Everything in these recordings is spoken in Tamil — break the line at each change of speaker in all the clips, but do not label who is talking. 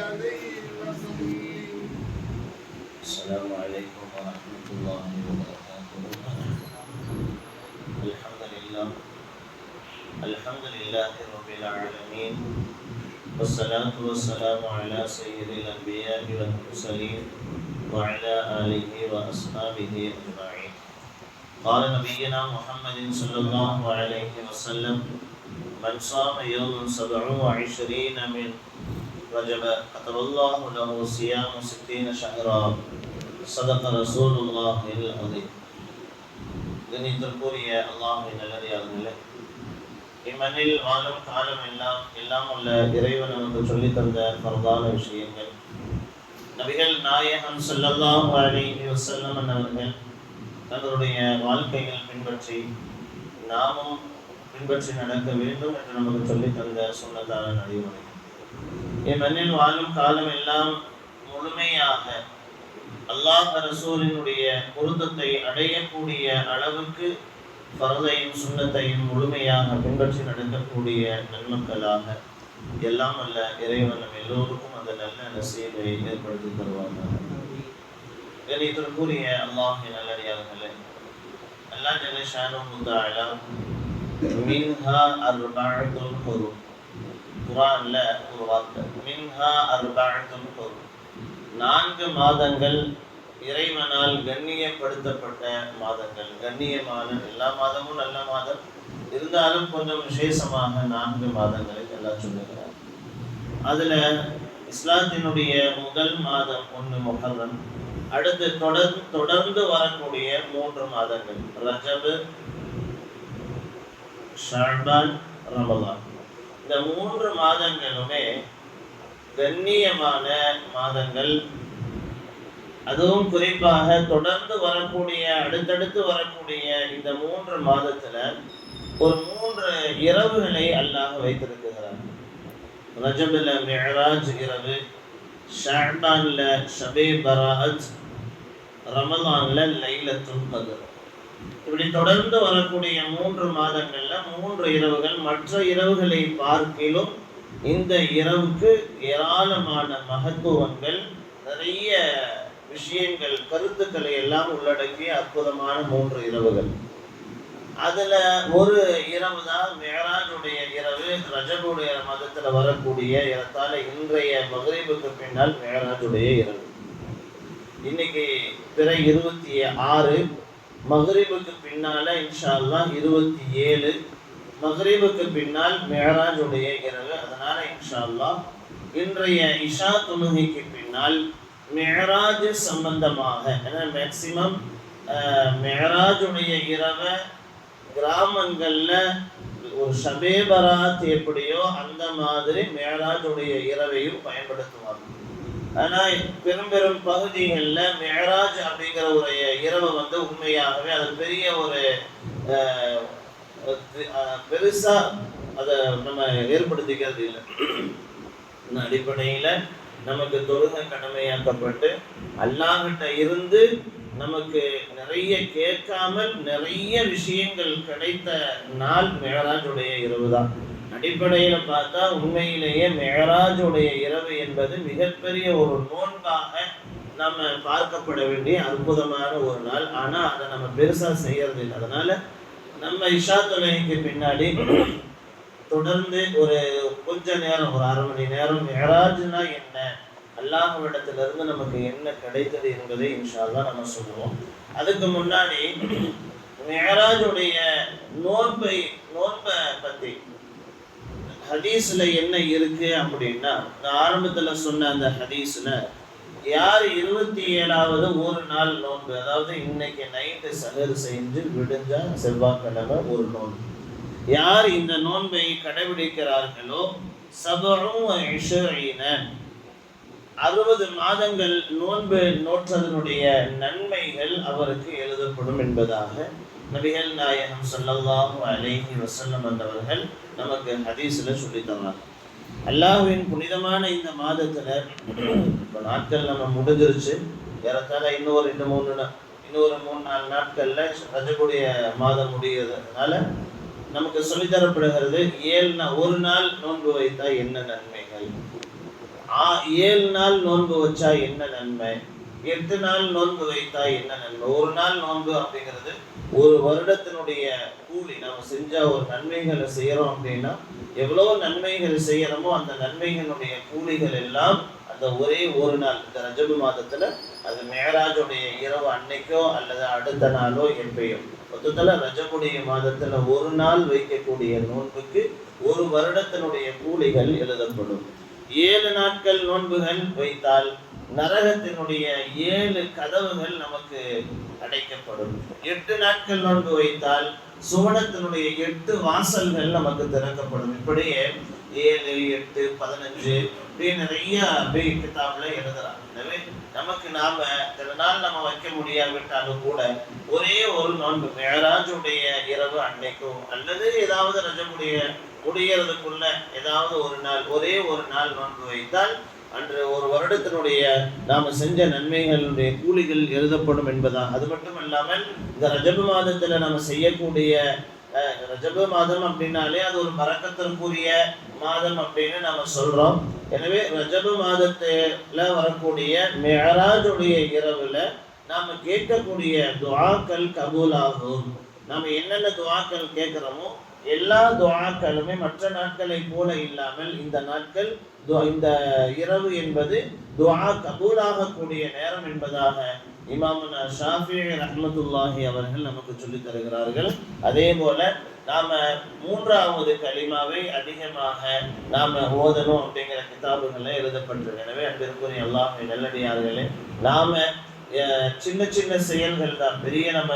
وصلي
السلام عليكم ورحمة الله وبركاته. الحمد لله. الحمد لله رب العالمين. والصلاة والسلام على سيد الأنبياء والمرسلين وعلى آله وأصحابه أجمعين. قال نبينا محمد صلى الله عليه وسلم من صام يوم سبع وعشرين من رجب كتب الله له صيام ستين شهرا صدق رسول الله العظيم கணித்திற்குரிய அல்லாஹின் நல்லடியார்களே இம்மண்ணில் வாழும் காலம் எல்லாம் எல்லாம் உள்ள இறைவன் நமக்கு சொல்லித் தந்த பரதான விஷயங்கள் நபிகள் நாயகம் ஸல்லல்லாஹு அலைஹி வஸல்லம் அவர்கள் தங்களுடைய வாழ்க்கையில் பின்பற்றி நாமும் பின்பற்றி நடக்க வேண்டும் என்று நமக்கு சொல்லித் தந்த சொன்னதான நடைமுறை இம்மண்ணில் வாழும் காலம் எல்லாம் முழுமையாக அல்லாஹ் ரசூலினுடைய பொருத்தத்தை அடையக்கூடிய அளவுக்கு பரதையும் சுண்ணத்தையும் முழுமையாக பின்பற்றி நடக்கக்கூடிய நன்மக்களாக எல்லாம் அல்ல இறைவன் நம் எல்லோருக்கும் அந்த நல்ல நசீவை ஏற்படுத்தி தருவாங்க கணித்திற்குரிய அல்லாஹ் நல்லடியார்களே அல்லாஹ் ஜெகஷானு முத்தாலா மின்ஹா அர்பஅத்துல் ஹுரும் குரான்ல ஒரு வார்த்தை. மின்ஹா அர்பஅத்துல் பொருள் நான்கு மாதங்கள் இறைவனால் கண்ணியப்படுத்தப்பட்ட மாதங்கள். கண்ணியமான எல்லா மாதமும் நல்ல மாதம். இருந்தாலும் கொஞ்சம் விசேஷமாக நான்கு மாதங்களை எல்லாம் சொல்லுகிறார். அதுல இஸ்லாத்தினுடைய முதல் மாதம் ஒன்று முகரம் அடுத்து தொடர் தொடர்ந்து வரக்கூடிய மூன்று மாதங்கள். ரஜபு ஷாபான் ரமலான். இந்த மூன்று மாதங்களுமே கண்ணியமான மாதங்கள். அதுவும் குறிப்பாக தொடர்ந்து வரக்கூடிய அடுத்தடுத்து வரக்கூடிய இந்த மூன்று மாதத்துல ஒரு மூன்று இரவுகளை அல்லாஹ் வைத்திருக்கிறார். ரஜபுல மிஹராஜ் இரவு ஷாபான்ல ஷபே பராஜ் ரமலான்ல லைலத்துல் கதர். இப்படி தொடர்ந்து வரக்கூடிய மூன்று மாதங்கள்ல மூன்று இரவுகள் மற்ற இரவுகளை பார்க்கிலும் இந்த இரவுக்கு ஏராளமான மகத்துவங்கள் நிறைய விஷயங்கள் கருத்துக்களை எல்லாம் உள்ளடக்கிய அற்புதமான மூன்று இரவுகள். அதுல ஒரு இரவு தான் மேராஜுடைய இரவு ரஜபுடைய மதத்துல வரக்கூடிய இரத்தால இன்றைய மகரீபுக்கு பின்னால் மேராஜுடைய இரவு. இன்னைக்கு பிற இருபத்தி ஆறு மகரீபுக்கு பின்னால இன்ஷால்லா இருபத்தி ஏழு மகரீபுக்கு பின்னால் மேராஜுடைய இரவு. அதனால இன்ஷா அல்லாஹ் இன்றைய இஷா தொழுகைக்கு பின்னால் மேராஜ் சம்பந்தமாக ஏன்னா மேக்சிமம் மேராஜுடைய இரவை கிராமங்களில் ஒரு சபேபராத் எப்படியோ அந்த மாதிரி மேராஜுடைய இரவையும் பயன்படுத்துவாங்க. ஆனா பெரும் பெரும் பகுதிகளில் மேராஜ் அப்படிங்கிற ஒரு இரவை வந்து உண்மையாகவே அது பெரிய ஒரு பெருசாக பெருசா அதை நம்ம ஏற்படுத்திக்கிறது இல்லை. இந்த அடிப்படையில நமக்கு தொழுக கடமையாக்கப்பட்டு அல்லாஹிட்ட இருந்து நமக்கு நிறைய கேட்காமல் நிறைய விஷயங்கள் கிடைத்த நாள் மேராஜுடைய இரவு தான் அடிப்படையில் பார்த்தா உண்மையிலேயே மெகராஜுடைய இரவு என்பது மிகப்பெரிய ஒரு நோன்பாக நம்ம பார்க்கப்பட வேண்டிய அற்புதமான ஒரு நாள். ஆனால் அதை நம்ம பெருசாக செய்யறது இல்லை அதனால நம்ம இஷா தொலைக்கு பின்னாடி தொடர்ந்து ஒரு கொஞ்ச நேரம் ஒரு அரை மணி நேரம் மேராஜ்னா என்ன? அல்லாஹ்விடத்திலிருந்து நமக்கு என்ன கிடைத்தது என்பதை இன்ஷா நம்ம சொல்லுவோம். அதுக்கு முன்னாடி மெகராஜுடைய நோன்பை நோன்பை பற்றி ஹதீஸில் என்ன இருக்கு அப்படின்னா நான் ஆரம்பத்தில் சொன்ன அந்த ஹதீஸில் யார் இருபத்தி ஏழாவது ஒரு நாள் நோன்பு அதாவது இன்னைக்கு நைட்டு சகர் செஞ்சு விடுஞ்சா செவ்வாய்க்கிழமை ஒரு நோன்பு. யார் இந்த நோன்பை கடைபிடிக்கிறார்களோ சபரும் அறுபது மாதங்கள் நோன்பு நோற்றதனுடைய நன்மைகள் அவருக்கு எழுதப்படும் என்பதாக நபிகள் நாயகம் ஸல்லல்லாஹு அலைஹி வசல்லம் என்றவர்கள் நமக்கு ஹதீஸில் சொல்லி தந்தாங்க அல்லாஹ்வின் புனிதமான இந்த மாதத்தில் இப்போ நாட்கள் நம்ம முடிஞ்சிருச்சு. ஏறத்தால இன்னொரு ரெண்டு மூணு இன்னொரு மூணு நாலு நாட்களில் ரஜக்கூடிய மாதம் முடிகிறதுனால நமக்கு சொல்லித்தரப்படுகிறது ஏழு நாள் ஒரு நாள் நோன்பு வைத்தா என்ன நன்மைகள்? ஆ- ஏழு நாள் நோன்பு வச்சா என்ன நன்மை? எட்டு நாள் நோன்பு வைத்தா என்ன நன்மை? ஒரு நாள் நோன்பு அப்படிங்கிறது ஒரு வருடத்தினுடைய கூலி நம்ம செஞ்ச ஒரு நன்மைகளை செய்யறோம் அப்படின்னா எவ்வளவு நன்மைகள் செய்யறோமோ அந்த நன்மைகளுடைய கூலிகள் எல்லாம் அந்த ஒரே ஒரு நாள் இந்த ரஜபு மாதத்துல அது மேராஜுடைய இரவு அன்னைக்கோ அல்லது அடுத்த நாளோ எப்பயோ மொத்தத்துல ரஜபுடைய மாதத்துல ஒரு நாள் வைக்கக்கூடிய நோன்புக்கு ஒரு வருடத்தினுடைய கூலிகள் எழுதப்படும். ஏழு நாட்கள் நோன்புகள் வைத்தால் நரகத்தினுடைய ஏழு கதவுகள் நமக்கு அடைக்கப்படும். எட்டு நாட்கள் நோன்பு வைத்தால் சுவனத்தினுடைய எட்டு வாசல்கள் நமக்கு திறக்கப்படும். இப்படியே ஏழு எட்டு பதினஞ்சு இப்படி நிறைய அப்படியே கிதாப்ல எழுதுறாங்க. எனவே நமக்கு நாம சில நாள் நம்ம வைக்க முடியாவிட்டாலும் கூட ஒரே ஒரு நோன்பு மேராஜுடைய இரவு அன்னைக்கும் அல்லது ஏதாவது ரஜமுடைய முடியறதுக்குள்ள ஏதாவது ஒரு நாள் ஒரே ஒரு நாள் நோன்பு வைத்தால் அன்று ஒரு வருடத்தினுடைய நாம் செஞ்ச நன்மைகளுடைய கூலிகள் எழுதப்படும் என்பதான் அது மட்டும் இல்லாமல் இந்த ரஜபு மாதத்தில் நம்ம செய்யக்கூடிய ரஜப மாதம் அப்படின்னாலே அது ஒரு மறக்கத்திற்குரிய மாதம் அப்படின்னு நாம் சொல்கிறோம் எனவே ரஜபு மாதத்தில் வரக்கூடிய மெஹராஜுடைய இரவில் நாம் கேட்கக்கூடிய துஆக்கள் கபூலாகும். நம்ம என்னென்ன துவாக்கள் கேட்குறோமோ எல்லா துவாக்களுமே மற்ற நாட்களை போல இல்லாமல் இந்த நாட்கள் இந்த இரவு என்பது துவா கபூலாகக்கூடிய நேரம் என்பதாக இமாமுனா ஷாஃபி ரஹ்மத்துல்லாஹி அவர்கள் நமக்கு சொல்லித் தருகிறார்கள். அதே போல நாம மூன்றாவது கலிமாவை அதிகமாக நாம ஓதணும் அப்படிங்கிற கிதாபுகளை எழுதப்பட்டிருக்கு எனவே அன்பிற்குரிய அல்லாஹ் நல்லடியார்களே நாம சின்ன சின்ன செயல்கள் தான். பெரிய நம்ம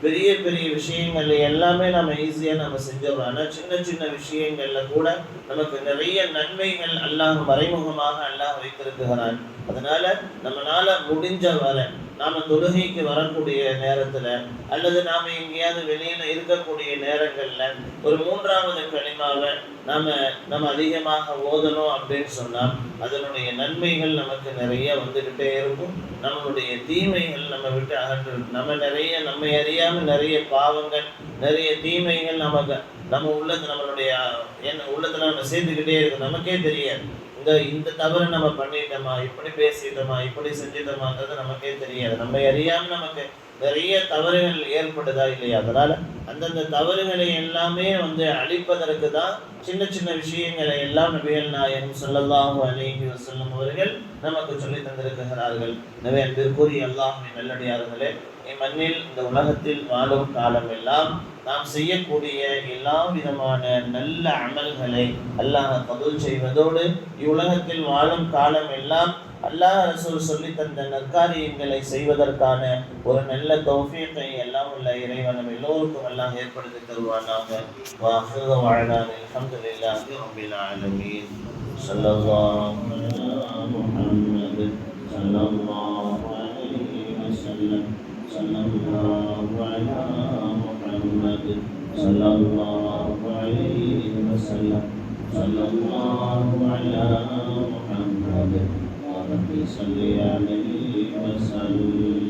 பெரிய பெரிய விஷயங்கள் எல்லாமே நம்ம ஈஸியாக நம்ம செஞ்சிடறோம் ஆனால் சின்ன சின்ன விஷயங்கள்ல கூட நமக்கு நிறைய நன்மைகள் அல்லாஹ் மறைமுகமாக அல்லாஹ் வைத்திருக்கிறான். அதனால நம்மளால முடிஞ்ச வரை நாம தொழுகைக்கு வரக்கூடிய நேரத்துல அல்லது நாம எங்கேயாவது வெளியில இருக்கக்கூடிய நேரங்கள்ல ஒரு மூன்றாவது களிமாவை நாம நம்ம அதிகமாக ஓதணும் அப்படின்னு சொன்னா அதனுடைய நன்மைகள் நமக்கு நிறைய வந்துகிட்டே இருக்கும். நம்மளுடைய தீமைகள் நம்ம விட்டு அகற்றும் நம்ம நிறைய நம்ம அறியாமல் நிறைய பாவங்கள் நிறைய தீமைகள் நமக்கு நம்ம உள்ளது நம்மளுடைய என்ன உள்ளத்துல நம்ம சேர்ந்துக்கிட்டே இருக்கு நமக்கே தெரியாது. இந்த இந்த தவறு நம்ம பண்ணிட்டோமா? இப்படி பேசிட்டோமா? இப்படி செஞ்சிட்டோமான்றது நமக்கே தெரியாது. நம்ம அறியாமல் நமக்கு நிறைய தவறுகள் ஏற்படுதா இல்லையா? அதனால அந்தந்த தவறுகளை எல்லாமே வந்து அழிப்பதற்கு தான் சின்ன சின்ன விஷயங்களை எல்லாம் நபிகள் நாயகம் சொல்லல்லாஹு அலேஹி வசல்லம் அவர்கள் நமக்கு சொல்லி தந்திருக்கிறார்கள். எனவே அன்பிற்குரிய அல்லாஹ்வின் நல்லடியார்களே இம்மண்ணில் இந்த உலகத்தில் வாழும் காலம் எல்லாம் நாம் செய்யக்கூடிய எல்லா விதமான நல்ல அமல்களை அல்லாஹ் பதில் செய்வதோடு இவ்வுலகத்தில் வாழும் காலம் எல்லாம் அல்லாஹ் ரசூல் சொல்லி தந்த நற்காரியங்களை செய்வதற்கான ஒரு நல்ல தௌஃபியத்தை எல்லாம் உள்ள இறைவன் நம்ம எல்லோருக்கும் எல்லாம் ஏற்படுத்தி தருவானாக. வாஹிரு வாழ்நாள் அல்ஹம்துலில்லாஹி ரப்பில் ஆலமீன். ஸல்லல்லாஹு அலா முஹம்மது ஸல்லல்லாஹு அலைஹி வஸல்லம். ஸல்லல்லாஹு அலா முஹம்மது ஸல்லல்லாஹு அலைஹி வஸல்லம். ஸல்லல்லாஹு அலா முஹம்மது رب صل عليه وسلم